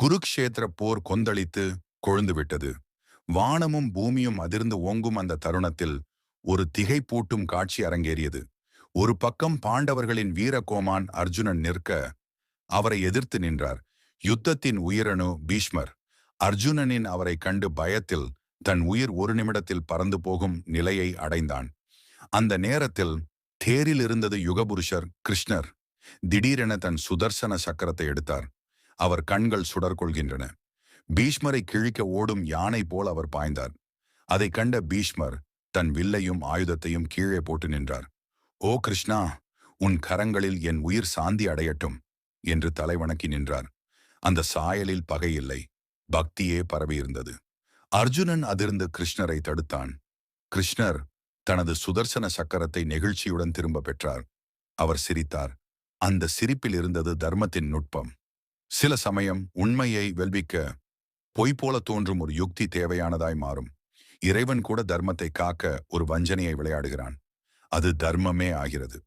குருக்ஷேத்திர போர் கொந்தளித்து கொழுந்துவிட்டது வானமும் பூமியும் அதிர்ந்து ஓங்கும் அந்த தருணத்தில் ஒரு திகைப்பூட்டும் காட்சி அரங்கேறியது. ஒரு பக்கம் பாண்டவர்களின் வீரகோமான் அர்ஜுனன் நிற்க அவரை எதிர்த்து நின்றார். யுத்தத்தின் உயிரணு பீஷ்மர். அர்ஜுனனின் அவரை கண்டு பயத்தில் தன் உயிர் ஒரு நிமிடத்தில் பறந்து போகும் நிலையை அடைந்தான். அந்த நேரத்தில் தேரில் இருந்தது யுகபுருஷர் கிருஷ்ணர். திடீரென தன் சுதர்சன சக்கரத்தை எடுத்தார். அவர் கண்கள் சுடர் கொள்கின்றன பீஷ்மரை கிழிக்க ஓடும் யானை போல் அவர் பாய்ந்தார். அதை கண்ட பீஷ்மர் தன் வில்லையும் ஆயுதத்தையும் கீழே போட்டு நின்றார். ஓ கிருஷ்ணா உன் கரங்களில் என் உயிர் சாந்தி அடையட்டும் என்று தலைவணக்கி நின்றார். அந்த சாயலில் பகையில்லை பக்தியே பரவியிருந்தது. அர்ஜுனன் அதிர்ந்து கிருஷ்ணரை தடுத்தான். கிருஷ்ணர் தனது சுதர்சன சக்கரத்தை நெகிழ்ச்சியுடன் திரும்ப பெற்றார். அவர் சிரித்தார். அந்த சிரிப்பில் இருந்தது தர்மத்தின் நுட்பம். சில சமயம் உண்மையை வெல்விக்க பொய் போல தோன்றும் ஒரு யுக்தி தேவையானதாய் மாறும். இறைவன் கூட தர்மத்தை காக்க ஒரு வஞ்சனையை விளையாடுகிறான். அது தர்மமே ஆகிறது.